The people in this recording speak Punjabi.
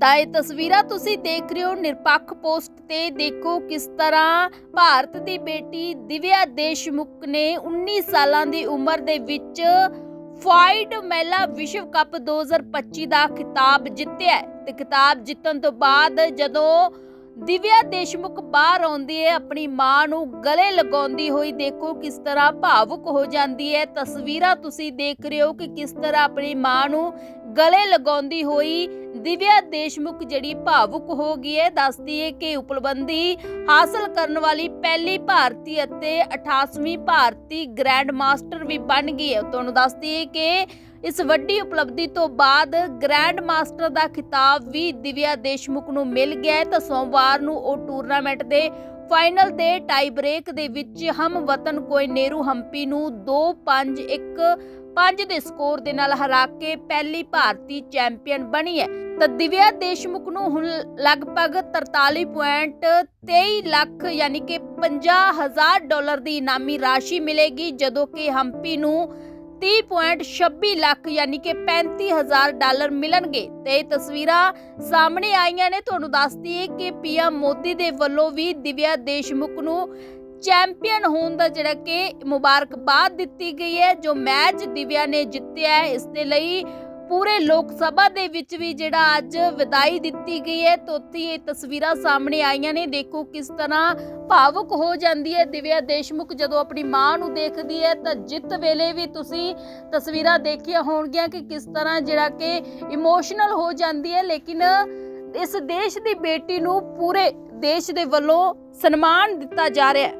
ਤਾਂ ਇਹ ਤਸਵੀਰਾਂ ਤੁਸੀਂ ਦੇਖ ਰਹੇ ਹੋ ਨਿਰਪੱਖ ਪੋਸਟ ਤੇ। ਦੇਖੋ ਕਿਸ ਤਰ੍ਹਾਂ ਭਾਰਤ ਦੀ ਬੇਟੀ ਦਿਵਿਆ ਦੇਸ਼ਮੁਖ ਨੇ 19 ਸਾਲਾਂ ਦੀ ਉਮਰ ਦੇ ਵਿੱਚ ਫਾਈਡ ਮਹਿਲਾ ਵਿਸ਼ਵ ਕੱਪ 2025 ਦਾ ਖਿਤਾਬ ਜਿੱਤਿਆ ਤੇ ਖਿਤਾਬ ਜਿੱਤਣ ਤੋਂ ਬਾਅਦ ਜਦੋਂ ਦਿਵਿਆ ਦੇਸ਼ਮੁਖ ਬਾਹਰ ਆਉਂਦੀ ਹੈ, ਆਪਣੀ ਮਾਂ ਨੂੰ ਗਲੇ ਲਗਾਉਂਦੀ ਹੋਈ ਦੇਖੋ ਕਿਸ ਤਰ੍ਹਾਂ ਭਾਵੁਕ ਹੋ ਜਾਂਦੀ ਹੈ। ਤਸਵੀਰਾਂ ਤੁਸੀਂ ਦੇਖ ਰਹੇ ਹੋ ਕਿ ਕਿਸ ਤਰ੍ਹਾਂ ਆਪਣੀ ਮਾਂ ਨੂੰ ਗਲੇ ਲਗਾਉਂਦੀ ਹੋਈ ਦਿਵਿਆ ਦੇਸ਼ਮੁਖ ਜਿਹੜੀ ਭਾਵੁਕ ਹੋ ਗਈ ਹੈ, ਦੱਸਦੀ ਹੈ ਕਿ ਉਪਲਬੰਧੀ ਹਾਸਲ ਕਰਨ ਵਾਲੀ ਪਹਿਲੀ ਭਾਰਤੀ ਅਤੇ 88ਵੀਂ ਭਾਰਤੀ ਗ੍ਰੈਂਡ ਮਾਸਟਰ ਵੀ ਬਣ ਗਈ ਹੈ। ਤੁਹਾਨੂੰ ਦੱਸਦੀ ਹੈ ਕਿ ਇਸ ਵੱਡੀ ਉਪਲਬਧੀ ਤੋਂ ਬਾਅਦ ਗ੍ਰੈਂਡ ਮਾਸਟਰ ਦਾ ਖਿਤਾਬ ਵੀ ਦਿਵਿਆ ਦੇਸ਼ਮੁਖ ਨੂੰ ਮਿਲ ਗਿਆ ਹੈ। ਤਾਂ ਸੋਮਵਾਰ ਨੂੰ ਉਹ ਟੂਰਨਾਮੈਂਟ ਦੇ ਫਾਈਨਲ ਦੇ ਟਾਈ ਬ੍ਰੇਕ ਦੇ ਵਿੱਚ ਹਮ ਵਤਨ ਕੋਈ ਨੇਰੂ ਹੰਪੀ ਨੂੰ 2-5-1 5 ਦੇ ਸਕੋਰ ਦੇ ਨਾਲ ਹਰਾ ਕੇ ਪਹਿਲੀ ਭਾਰਤੀ ਚੈਂਪੀਅਨ ਬਣੀ ਹੈ। ਤਾਂ ਦਿਵਿਆ ਦੇਸ਼ਮੁਖ ਨੂੰ ਹੁਣ ਲਗਭਗ 43.23 ਲੱਖ ਯਾਨੀ ਕਿ 50000 ਡਾਲਰ ਦੀ ਇਨਾਮੀ ਰਾਸ਼ੀ ਮਿਲੇਗੀ, ਜਦੋਂ ਕਿ ਹੰਪੀ ਨੂੰ 30.26 ਲੱਖ ਯਾਨੀ ਕਿ 35000 ਡਾਲਰ ਮਿਲਣਗੇ। ਤੇ ਇਹ ਤਸਵੀਰਾਂ ਸਾਹਮਣੇ ਆਈਆਂ ਨੇ। ਤੁਹਾਨੂੰ ਦੱਸਦੀ ਹੈ ਕਿ ਪੀਐਮ ਮੋਦੀ ਦੇ ਵੱਲੋਂ ਵੀ ਦਿਵਿਆ ਦੇਸ਼ਮੁਖ ਨੂੰ ਚੈਂਪੀਅਨ ਹੋਣ ਦਾ ਜਿਹੜਾ ਕਿ ਮੁਬਾਰਕਬਾਦ ਦਿੱਤੀ ਗਈ ਹੈ। ਜੋ ਮੈਚ ਦਿਵਿਆ ਨੇ ਜਿੱਤਿਆ ਹੈ, ਇਸ ਦੇ ਲਈ ਪੂਰੇ ਲੋਕ ਸਭਾ ਦੇ ਵਿੱਚ ਵੀ ਜਿਹੜਾ ਅੱਜ ਵਿਦਾਈ ਦਿੱਤੀ ਗਈ ਹੈ ਤੋਤੀ ਇਹ ਤਸਵੀਰਾਂ ਸਾਹਮਣੇ ਆਈਆਂ ਨੇ। ਦੇਖੋ ਕਿਸ ਤਰ੍ਹਾਂ ਭਾਵੁਕ ਹੋ ਜਾਂਦੀ ਹੈ ਦਿਵਿਆ ਦੇਸ਼ਮੁਖ ਜਦੋਂ ਆਪਣੀ ਮਾਂ ਨੂੰ ਦੇਖਦੀ ਹੈ, ਤਾਂ ਜਿੱਤ ਵੇਲੇ ਵੀ ਤੁਸੀਂ ਤਸਵੀਰਾਂ ਦੇਖੀਆਂ ਹੋਣਗੀਆਂ ਕਿ ਕਿਸ ਤਰ੍ਹਾਂ ਜਿਹੜਾ ਕਿ ਇਮੋਸ਼ਨਲ ਹੋ ਜਾਂਦੀ ਹੈ। ਲੇਕਿਨ ਇਸ ਦੇਸ਼ ਦੀ ਬੇਟੀ ਨੂੰ ਪੂਰੇ ਦੇਸ਼ ਦੇ ਵੱਲੋਂ ਸਨਮਾਨ ਦਿੱਤਾ ਜਾ ਰਿਹਾ ਹੈ।